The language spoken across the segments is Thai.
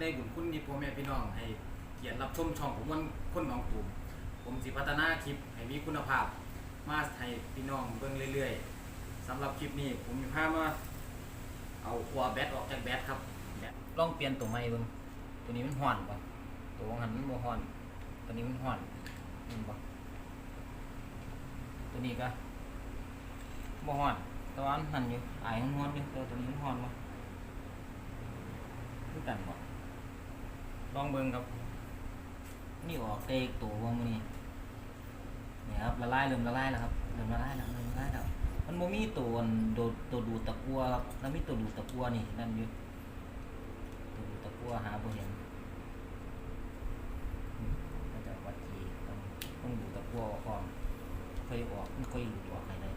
ในบุญคุณที่พ่อแม่พี่น้องให้เกียรติรับชมช่องผมวันคนหนองตูมผมสิพัฒนาคลิปให้มีคุณภาพ มาให้พี่น้องเบิ่งเรื่อยๆสำหรับคลิปนี้ผมมีพาพมาเอาหัวแบตออกจากแบตครับแบตลองเปลี่ยนตัวใหม่เบิ่งตัวนี้มันห่อนป่ะตัวของหันมันบ่ห่อนตัวนี้มันห่อนเห็นป่ะตัวนี้ก็บ่ห่อนตัวามันหันอยู่อายมันห่อนอยู่แต่ตัวนี้มันห่อนป่คือกันป่ะ ลองเบิ่งครับนี่ออกเตกตัววงนี้นี่ครับละลายเริ่มละลายแล้วครับเริ่มละลายแล้วเริ่มละลายแล้วมันโมมีตัวโดดตัวดูดตะกัวครับแล้วมีตัวดูดตะกัวนี่นั่นอยู่ตัวดูดตะกัวหาบ่เห็นอืมก็จะวัดทีต้องต้องดูตะกัวออกก่อนค่อยออกมันค่อยหลุดออกให้ได้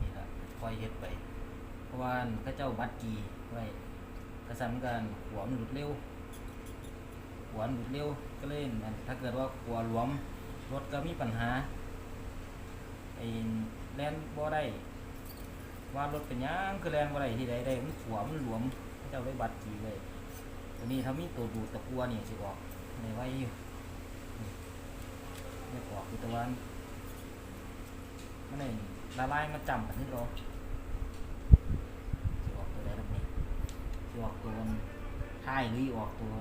นี่ละค่อยเฮ็ดไป ราะว่าเขาเจ้าวัดจีไว้กระสันกันหัวมันหลุดเร็วหัวหลุดเร็วก็เล่นถ้าเกิดว่าหัวหลวมรถก็มีปัญหาไอ้แล่นบ่ได้ว่ารถเป็นยังคือแลนบ่ได้ที่ใดได้มันหัวมันหลวมเขาเจ้าได้บัตรจีเลยตัวนี้ถ้ามีตัวดูดตะกัวนี่สิออกในไว้อยู่ไม่ออกคือตะวันมันได้ละลายมาจำกันนี่รอสิออกตัวใดแบบนี้สิ ออกตัวท้ายหรือออกตัว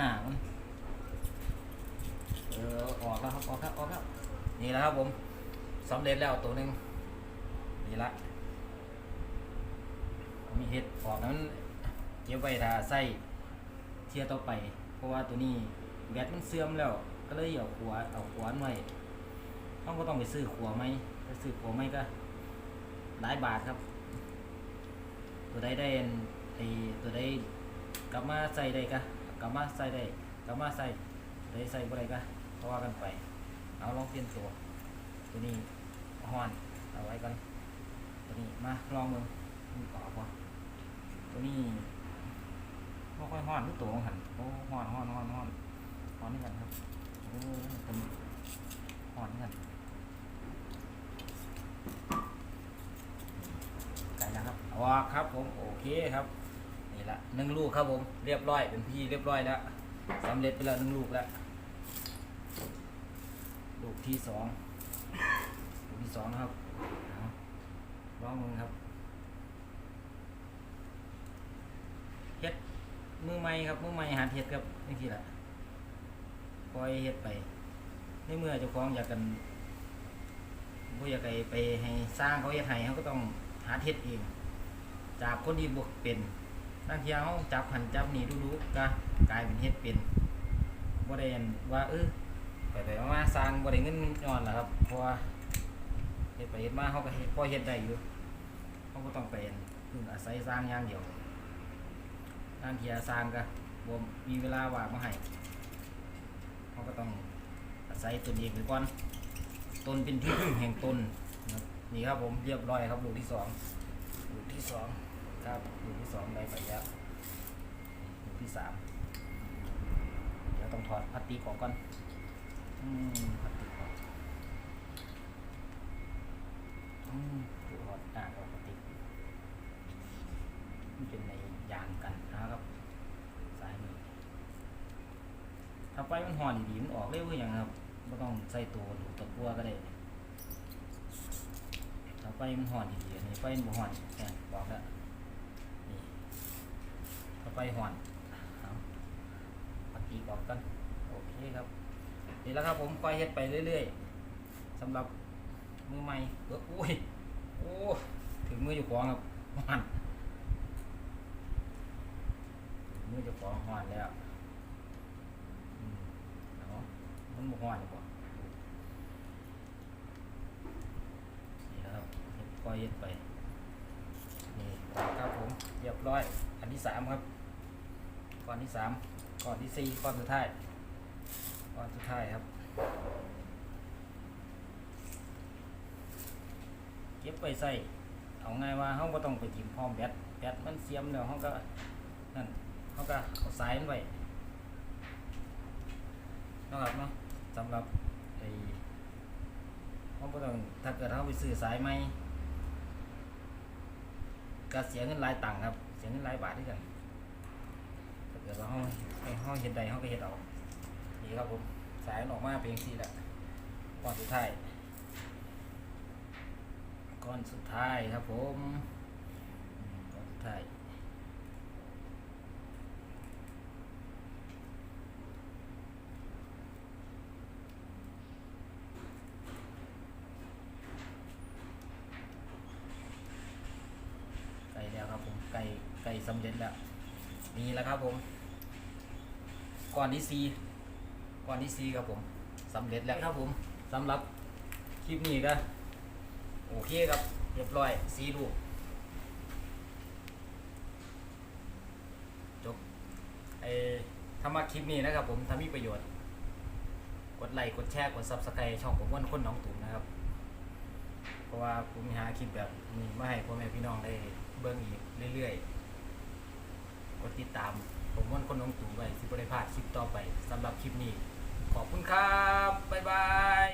หางมันเออออกแล้วครับออกครับออกครับนี่แหละครับผมสำเร็จแล้วตัวหนึ่งนี่ละมีเห็ดออกนั้นเก็บไว้ถ้าใส่เทียต่อไป เพราะว่าตัวนี้แบตมันเสื่อมแล้ว ก็เลยเอาขวานเอาขวานไว้ต้องก็ต้องไปซื้อขวาไหมไปซื้อขวาไหมก็หลายบาทครับ ตัวใดได้อัน ไอตัวใดกลับมาใส่ได้ก็กลับมาใส่ได้กลับมาใส่ได้ใส่บ่ได้ก็ก็ว่ากันไป เอาลองเปลี่ยนตัว ตัวนี้ฮอนเอาไว้กันตัวนี้มาลองมึงมันต่อพอตัวนี้ไม่ค่อยฮอนทุกตัวของหันโอ้ฮอนฮอนฮอนฮอนฮอนนี่กันครับโอ้ตัวนี้ฮอนนี่กันไกลแล้วครับเอาอกครับผมโอเคครับ ละหนึ่งลูกครับผม เรียบร้อยเป็นพี่เรียบร้อยแล้วสำเร็จไปแล้วหนึ่งลูกแล้วลูกที่สองลูกที่สองนะครับลองมึงครับเฮ็ดมือใหม่ครับมือใหม่หัดเฮ็ดครับนี่ทีละปล่อยเฮ็ดไปในเมื่อเจ้าของอยากกันบ่อยากไปไปให้สร้างเขาเฮ็ดให้เขาก็ต้องหาเฮ็ดเองจากคนที่บ่เป็น บางทีเขาจับหันจับนี่ดูๆก็กลายเป็นเฮ็ดเป็นบ่ได้อันว่าเออไปไปมาๆสร้างบริเงินย้อนแหละครับเพราะว่าเฮ็ดไปเฮ็ดมาเขาก็เฮ็ดพอเฮ็ดได้อยู่เขาก็ต้องไปพึ่งอาศัยสร้างอย่างเดียวทางเทียสร้างก็บ่มีเวลาว่างมาให้เขาก็ต้องอาศัยตนเองไปก่อนตนเป็นที่พึ่งแห่งตนนนี่ครับผมเรียบร้อยครับลูกที่สองลูกที่สอง ครับลูกที่สองได้ไปแล้วลูกที่สามเดี๋ยวต้องถอดพลาสติกออกก่อนอืมพลาสติกออกอืมดูหอดอ่างออกพลาสติกมันเป็นในยางกันนะครับสายนี้ถ้าไฟมันห่อนดีมันออกเร็วคือหยังครับไม่ต้องใส่ตัวดูดตะกั่วก็ได้ถ้าไฟมันห่อนดีๆอันนี้ไฟมันบ่ห่อนเนี่บอกแล้วนี่ถ้า ไฟห่อนเอาพลาสติกอกกันโอเคครับนี่แล้วครับผมค่อยเฮ็ดไปเรื่อยๆสำหรับมือใหม่เอออุ้ยโอ้ถึงมืออยู่ของครับหอนมืออยู่ของหอนแล้วอืมเอามันบ่หอนหรือเปล่านี่แหละครับค่อยเฮ็ดไปนี่ครับผมเรียบร้อยอันที่สามครับ ก้อนที่สามก้อนที่สี่ก้อนสุดท้ายก้อนสุดท้ายครับ เก็บไปใส่เอาง่ายว่าเขาก็ต้องไปจิ้มพร้อมแบตแบตมันเสียมแล้วเขาก็นั่นเขาก็เอาสายมันไว้นะครับเนาะสำหรับไอ้เขาก็ต้องถ้าเกิดเขาไปซื้อสายใหม่ก็เสียเงินหลายตังค์ครับ เสียเงินหลายบาทด้วยกัน ถ้าเกิดว่าห้องให้ห้องเห็ดใดห้องก็เห็ดเอานี่ครับผมสายมันออกมาเป็นอย่างนี้แหละก้อนสุดท้ายก้อนสุดท้ายครับผมก้อนสุดท้ายไก่แล้วครับผมไก่ไก่สำเร็จแล้วนี่แล้วครับผม ก้อนที่สี่ก้อนที่สี่ครับผมสำเร็จแล้วครับผมสำหรับคลิปนี้ก็โอเคครับเรียบร้อยสีลูกจบไอ้ถ้ามาคลิปนี้นะครับผมถ้ามีประโยชน์ กดไลค์กดแชร์กดซับสไครต์ช่องผมว่านคนหน้องตุ่มนะครับ เพราะว่าผมหาคลิปแบบนี้มาให้พ่อแม่พี่น้องได้เบิ่งอีกเรื่อยๆ กดติดตาม ผมว่อนคนน้องตู่ไว้สิบริพาดคลิปต่อไปสำหรับคลิปนี้ ขอบคุณครับ บ๊ายบาย